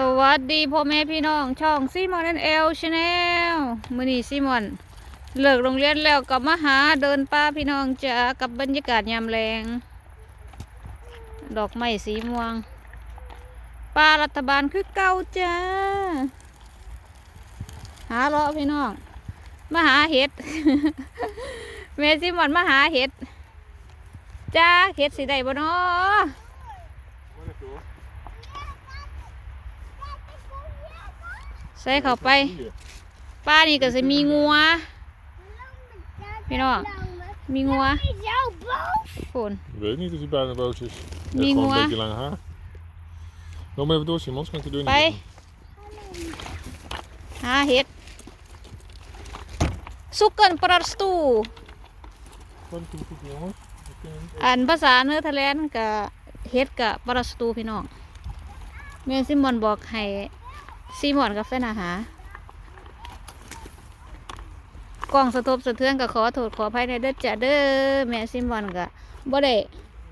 สวัสดีพ่อแม่พี่น้องช่องซีมอนแอนเอลชาแนลมือนีซีมอนเลิกโรงเรียนแล้วกลับมาหาเดินป่าพี่น้องจ้ากับบรรยากาศยามแรง ดอกไม้สีม่วงป่ารัฐบาลคือเก่าจ้า หาเลาะพี่น้องมาหาเห็ดแม่ซีมอนมาหาเห็ดจ้าเห็ดสีใดบ่เนาะ ส่เข้าไปป้านี่ก็จะมีงัว พี่น้องมีงัวฝน Ik weet niet of hij bijna boos is. Hij heeft Mingwa. gewoon een beetje lang haar. Loop maar even door, Simons. Kan ik de deur niet ไป open? หาเห็ดสุกเกินปรัสตู Wat is het, jongens? We kunnen niet อันภาษาเนื้อทะเลนด์กับเฮ็ดกับปรัสตูพี่น้องแม่ซิมอนบอกให้ ซิมอนกับแฟนอาหากล้องสะทบสะเทือนก็ขอโทษขออภัยในเด้อจ้ะเด้อแม่ซิมอนก็บ่ได้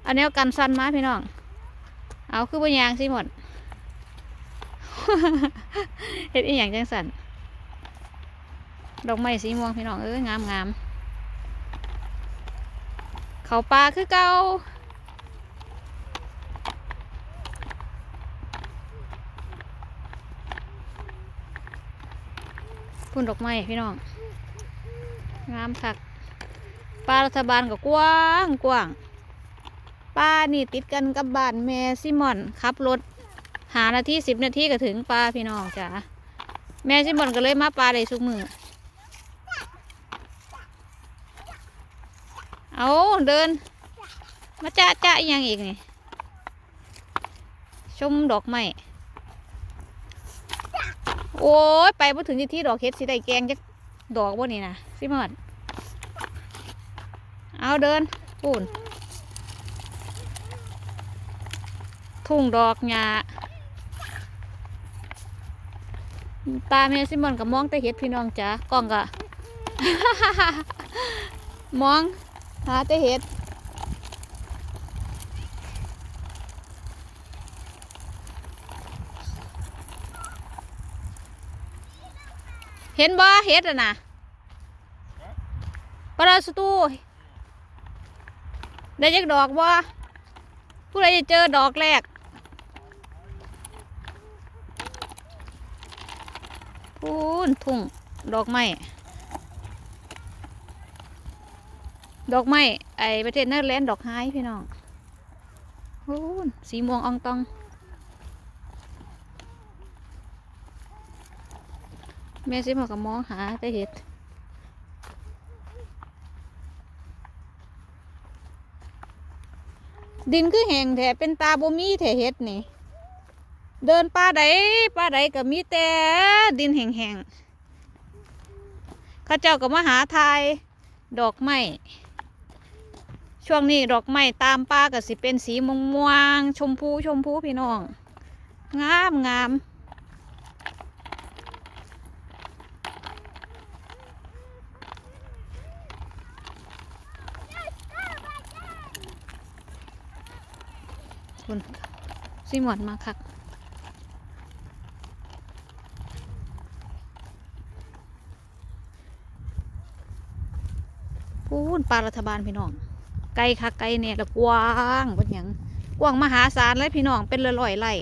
อันแนวกันสั้นมาพี่น้อง เอาคือบ่ยางซิมอนเฮ็ดอีหยังจังสันดอกไม้สีม่วงพี่น้องเอ้ยงามงามเขาปลาคือเก่า พุ่นดอกไม้พี่น้อง งามคักปลารัฐบาลก็กว้างกว้างป้านี่ติดกันกับบ้านแม่ซิมอนขับรถ หานาทีสิบนาทีก็ถึงปลาพี่น้องจ้ะแม่ซิมอนก็เลยมาปลาได้ทุกมือเอาเดิน มาจ้าจ้าอีกอยังอีกนี่ ชมดอกไม้ โอ้ยไปพอถึงที่ที่ดอกเฮ็ดสิได้แกงจักดอกบ่นี่นะซิมอนเอาเดินปูนทุ่งดอกหญ้าตาแม่ซิมอนก็มองแต่เห็ดพี่น้องจ้ะกล้องก็มองหาแต่เห็ด เห็นบ่เห็ดอะนะปลาสตูได้จักดอกบ่ผู้ใดจะเจอดอกแรก พูนทุ่งดอกไม้ดอกไม้ไอประเทศเนเธอร์แลนด์ดอกไม้พี่น้องพูนสีม่วงอองตอง แม่ซิมากับมองหาแต่เห็ดดินคือแห้งแท้เป็นตาบ่มีแท้เห็ดนี่ เดินป่าใดป่าใดก็มีแต่ดินแห้งๆข้าเจ้าก็มาหาทายดอกไม้ช่วงนี้ดอกไม้ตามป่าก็สิเป็นสีม่วงม่วงๆชมพูชมพูพี่น้อง งามงาม คุณซิมอนมาคักพูนปลารัฐบาลพี่น้อง ไกลคักไกลเนี่ยละกว้างเป็นหยังกว้างมหาศาลเลยพี่น้องเป็นละร้อยไร่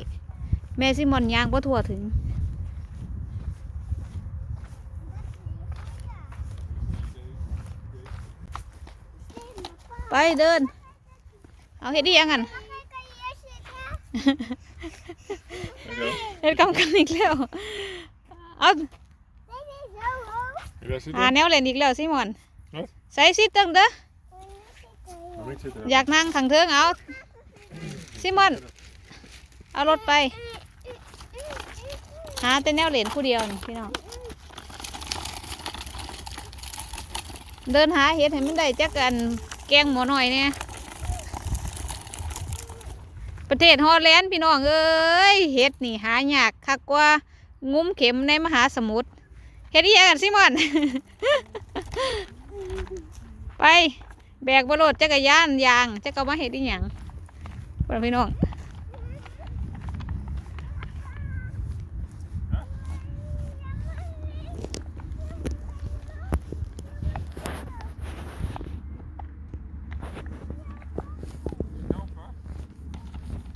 แม่ซิมอนยางบ่ทั่วถึงไปเดิน เอาเฮ็ดดียังกัน เฮ็ดกำกันอีกแล้วเอา Ik ga หา zitten. แนวเล่นอีกแล้วซิมอนฮะใส่ซิตึงเด้อ Ga niet zitten. อยากนั่งขังเทิงเอาซิมอนเอารถไปหาแต่แนวเหรียญผู้เดียวนี่พี่น้องเดินหาเห็ดให้มันได้จักกันแกงหมอหน่อยเนี่ย ประเทศฮอลแลนด์พี่น้องเอ้ยเฮ็ดนี่หายากคักกว่างุ้มเข็มในมหาสมุทรเฮ็ดอีหยังกันซิมอน ไปแบกบรถจักรยานยางจักรมาเฮ็ดอีหยังพี่น้อง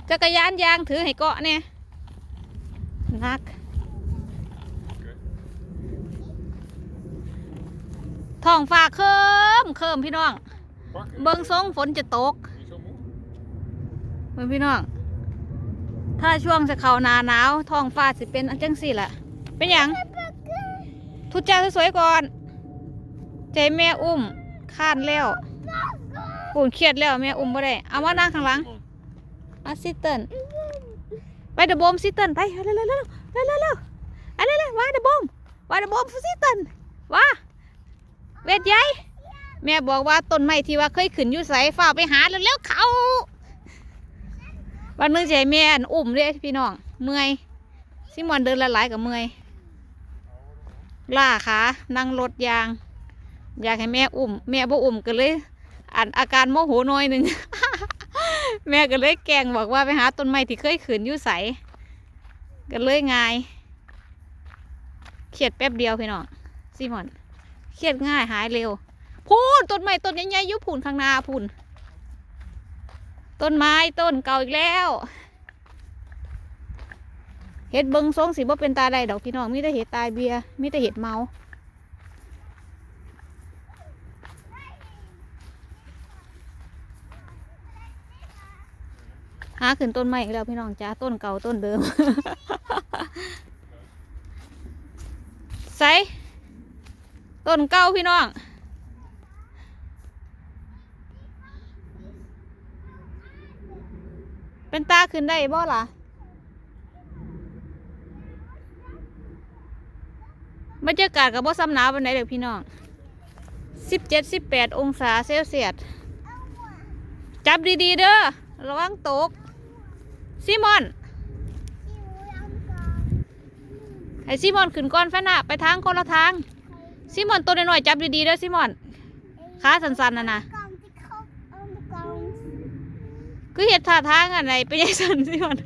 จักรยานยางถือให้เกาะเนี่ยนัก ท้องฟ้าเคิมเคิมพี่น้อง เบิงทรงฝนจะตกเบิ่งพี่น้อง ถ้าช่วงจะเข้าหนาหนาวท้องฟ้าสิเป็นอันจังสี่แหละเป็นอย่างทุจ้าสวยๆก่อน ใจแม่อุ้มข้านแล้วปูนเครียดแล้วแม่อุ้มบ่ได้ เอามานั่งข้างหลัง อาซิเตินไปเดบอมซิเตินไปเร็วๆๆๆเร็วๆเร็วๆเร็วๆเอาเร็วว่าเดบอมว่าเดบอมซิเตินว่าเวทใหญ่แม่บอกว่าต้นไม้ที่ว่าเคยขึ้นอยู่ไสฝ่าไปหาเร็วๆเขาวันหนึงใจแม่อุ้มเลยพี่น้องเมื่อยซิมอนเดินละลายกับเมื่อยล่าขานั่งรถยาง อยากให้แม่อุ้มแม่บ่อุ้มก็เลยอันอาการโมโหน้อยหนึ่ง แม่ก็เลยแกงบอกว่าไปหาต้นไม้ที่เคยขืนอยู่ใสก็เลยง่ายเครียดแป๊บเดียวพี่น้องซีมอนเครียดง่ายหายเร็ว พูนต้นไม้ต้นใหญ่ๆยุพูนข้างหน้าพูนต้นไม้ต้นเก่าอีกแล้วเห็ดเบิงทรงสิบ่เป็นตาใดดอกพี่น้องมีแต่เห็ดตายเบียร์มีแต่เห็ดเมาาขึ้นต้นใหม่อีกแล้วพี่น้องจ้าต้นเก่าต้นเดิมใส่ต้นเก่าพี่น้องเป็นตาขึ้นได้บ่ล่ะ บรรยากาศกับบ่ซ้ำหนาววันไหนเด็กพี่น้องสิบเจ็ดสิบแปดองศาเซลเซียส จับดี ๆ เด้อ ระวังตก ซิมอนให้ซิมอนขึ้นก่อนแฟนน่ะไปทางคนละทางซิมอนตัวน้อยๆจับดีๆเด้อซิมอนขาสันๆน่ะนะกล่องที่เขาเอามากล่องคือเห็ดท่าทางอะไรไปยังสันซิมอน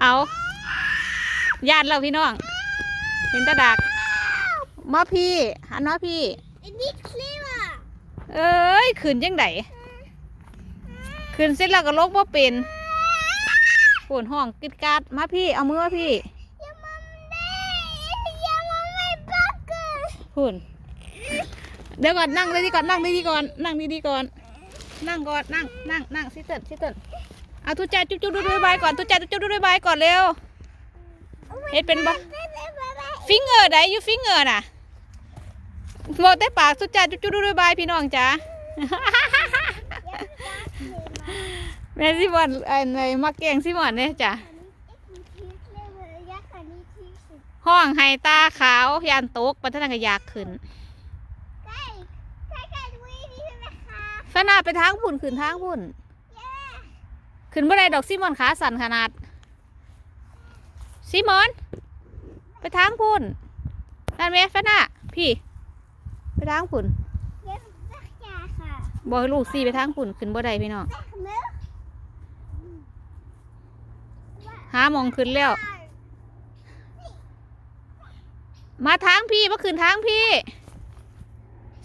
เอาญาติเราพี่น้อง เห็นตาดักมาพี่หันมาพี่อันนี้คลิปอะเอ้ยขึ้นยังไง ขึ้นเสร็จแล้วก็ลกว่เป็นปวดห้องกิดกาดมาพี่ เอามือมาพี่ยังมันได้ยังมันไม่ปักกันพูนเดี๋ยวก่อนนั่งดีก่อนนั่งดีๆก่อนนั่งดีๆก่อน นั่งก่อนนั่งนั่งนั่งซิเติร์ซิเติร์เอาทุจ่าจุ๊บจุ๊บดูด้วยบายก่อนทุจ่าจุ๊บจุ๊บดูด้วยบายก่อนเร็วเฮ็ดเป็นบ่ไม่ไม่ไม่ไม่ฟิงเกอร์ได้อยู่ฟิงเกอร์น่ะบอกแต่ปากทุจ่าจุ๊บจุ๊บดูด้วยบายพี่น้องจ้า แม่ซิมอนไอ้ในมักเก่งซิมอนเนี่ยจ้ะห้องไฮตาขาวยันตกปัทนังกอยากขึ้นขนาดไปทางพุ่นขึ้นทางพุ่น ขึ้นบ่ได้ดอกซิมอนขาสั่นขนาด ซิมอน ไปทางพุ่นนั่นไหมฟนาพี่ ไปทางพุ่นบอกให้ลูกซีไปทางพุ่นขึ้นบ่ได้พี่น้อง หาหมองขึ้นแล้ว มาทางพี่มาขึ้นทางพี่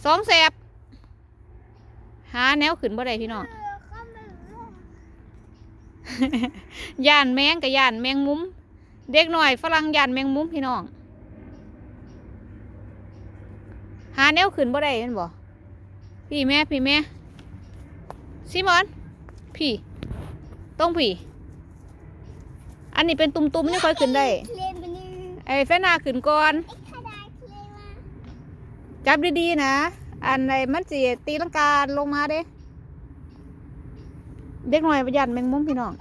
สองแสบหาแนวขึ้นบ่ได้พี่น้องย่านแมงกับย่านแมงมุม เด็กหน่อยฝรั่งย่านแมงมุมพี่น้องหาแนวขึ้นบ่ได้เห็นบ่พี่แม่พี่แม่ซิมอนพี่ต้องพี่ อันนี้เป็นตุ่มๆนี่ค่อยขึ้นได้ ไอ้แฟนาขึ้นก่อน จับดีๆนะ อันไหนมันจีตีลังกาลงมาเด้ เด็กหน่อยประหยัดแมงมุมพี่น้อง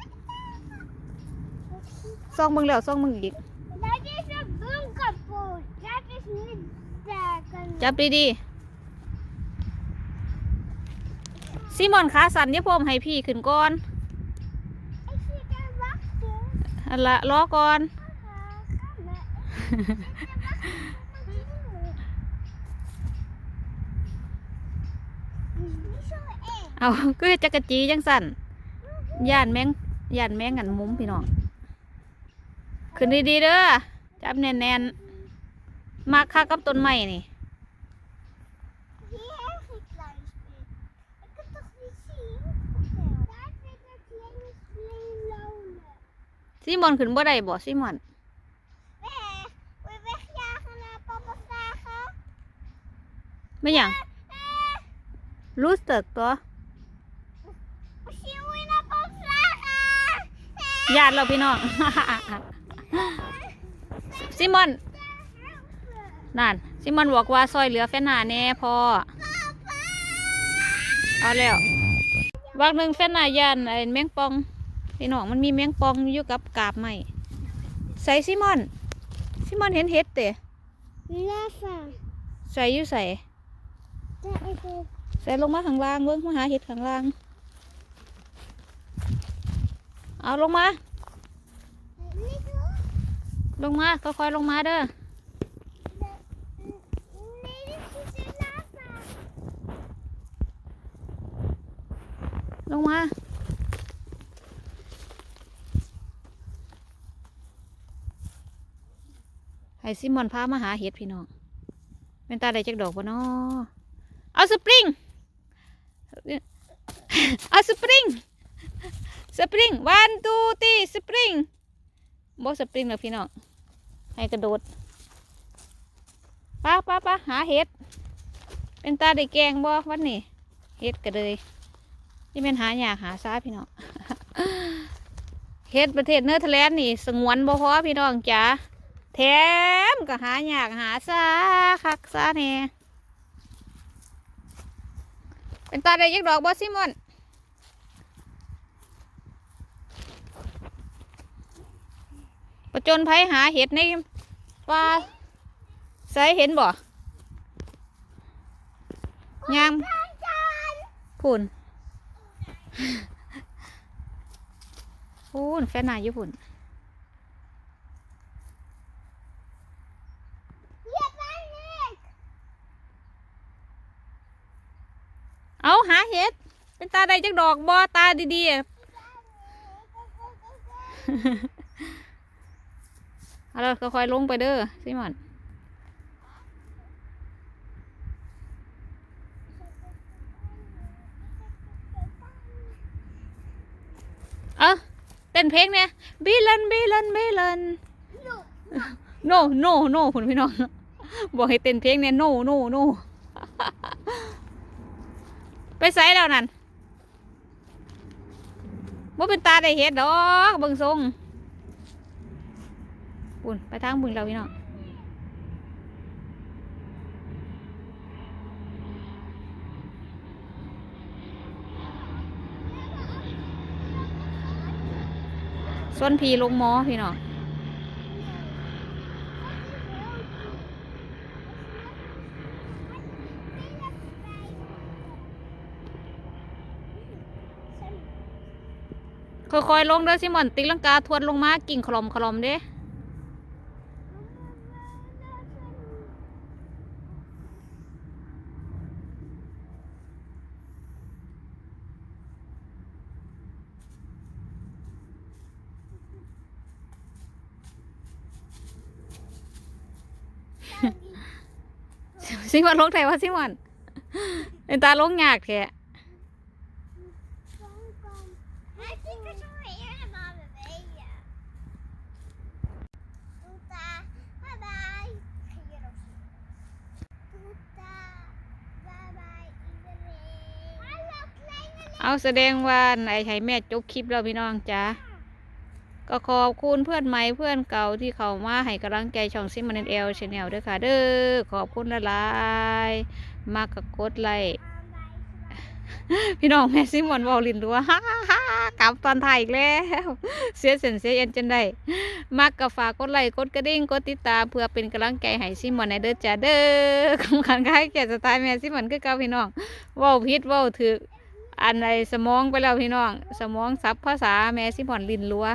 ซองมึงแล้วซองมึงอีก จับดีๆซิมอนขาสั่นยี่พมให้พี่ขึ้นก่อน อันละล้อก่อน เอาก็จักรจีจังสั่นย่านแมงย่านแมงกันมุมพี่น้อง ขึ้นดีๆเด้อจับแน่นๆ มาค่ากับต้นไม้นี่ Ik kan toch niet zien. ซิมอนขึ้นบ่ได้บ่ซิมอนแม่ไปแม่ยาคณะปปสค่ะไม่หยังรู้สึกตัวชิวินะปปสค่ะญาติเราพี่น้องซิมอนนั่นซิมอนบอกว่าซอยเหลือแฟนหน้าแน่พอเอาแล้ววักหนึ่งแฟนหน้ายานไอ้แมงปอง พี่น้องมันมีแมงปองอยู่กับกาบไม้ใส่ซิมอนซิมอนเห็นเห็ดเตะลาฟาใส่อยู่ใส่จะไอ้ตัวใส่ลงมาข้างล่างเบิ้งมาหาเห็ดข้างล่าง เอาลงมานี่คือลงมาค่อยๆลงมาเด้อนี่คือลาฟาลงมา ให้ซิมอนพามาหาเห็ดพี่น้องเป็นตาได้จักดอกปะนาะเอาสปริง เอาสปริง สปริงวันตูตีสปริงบอสปริงแล้วพี่น้อง ให้กระโดดป้าป้าป้าหาเห็ด เป็นตาได้แกงบ่วันนี้เห็ดก็เลยนี่เป็นหาอยากหาซ้าพี่น้องเฮ็ดประเทศเนเธอร์แลนด์นี่ สงวนบ่พอพี่น้องจ๋า แถมก็หาอยากหาซาคักซาแน่เป็นตาได้ยักดอกบ่ซิมอนประจนไผหาเห็ดในป่าใส่เห็นบ่ยามพุ่นพูนแฟนนายญี่ปุ่น เหยียบบ้านนี่ เอาหาเห็ด เป็นตาใดจักดอกบอตาดีๆอะเอาละค่อยๆลงไปเด้อซิมอนเอ้าเต้นเพลงเนี่ยบิลันบิลันบิลัน no no no คุณพี่น้องบอกให้เต้นเพลงเนี่ย no no no ไปไสแล้วนั่นว่เป็นตาได้เห็ดดอกเบิ่งทรงปุ่นไปทางบุญเราพี่น้องส่วนพีลงหมอพี่น้อง ค่อยๆลงเด้อซิมอนติลังกาทวนลงมากิ่งขลอมขลอมเด้ซิมอนลงไทยวะซิมอนเป็นตาลงยากแท้ เอาแสดงว่าไอ้ไห้แม่จบคลิปแล้วพี่น้องจ้าก็ขอบคุณเพื่อนใหม่เพื่อนเก่าที่เขามาให้กำลังใจช่องซิมมันเอลชาแนลด้วยค่ะ เด้อขอบคุณละลายมากกกดไลค์พี่น้องแม่ซิมอนวอลลินรัวฮ่าฮ่ากลับตอนถ่ายอีกแล้ว เสียเส้นเสียเอ็นจนได้มักก็ฝากกดไลค์กดกระดิ่งกดติดตามเพื่อเป็นกำลังใจให้ซิมอนในเด้อจ้าเด้อคำขันคล้ายแก่สไตล์แม่ซิมอนคือเก่าพี่น้องว้าผิดเว้าถูก อันไรสมองไปแล้วพี่น้อง สมองซับภาษาแม่ซิมอนลินรัว